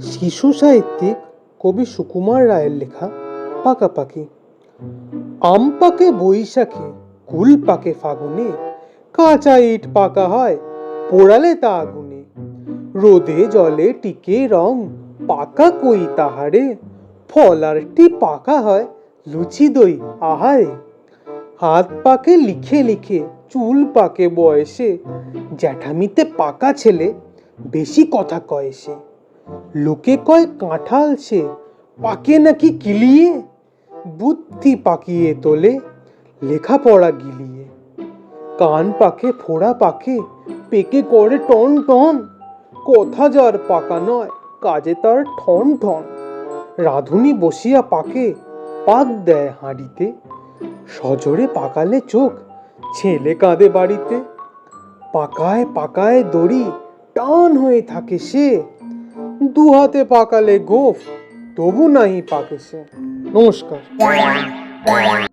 শিশু সাহিত্যিক কবি সুকুমার রায়ের লেখা পাকাপাকি। আম পাকে বৈশাখে, কুল পাকে ফাগুনে, কাঁচা ইট পাকা হয় পোড়ালে তা আগুনে। রোদে জলে টিকে রং পাকা কই তাহারে ফলারটি পাকা হয় লুচি দই আহারে। হাত পাকে লিখে লিখে, চুল পাকে বয়সে, জ্যাঠামিতে পাকা ছেলে বেশি কথা কয় সে। লোকে কয় কাঁঠাল সে, পাকে নাকি কিলিয়ে? বুদ্ধি পাকিয়ে তোলে, লেখাপড়া গিলিয়ে। কান পাকে, ফোড়া পাকে, পেকে করে টন টন। কথা যার পাকা নয়, কাজে তার ঠন ঠন। রাধুনি বসিয়া পাকে, পাক দেয় হাঁড়িতে। সজোরে পাকালে চোখ, ছেলে কাঁদে বাড়িতে। পাকায় পাকায় দড়ি, টান হয়ে থাকে সে। দু হাতে পাকালে গোফ তবু নাহি পাকে সে নমস্কার।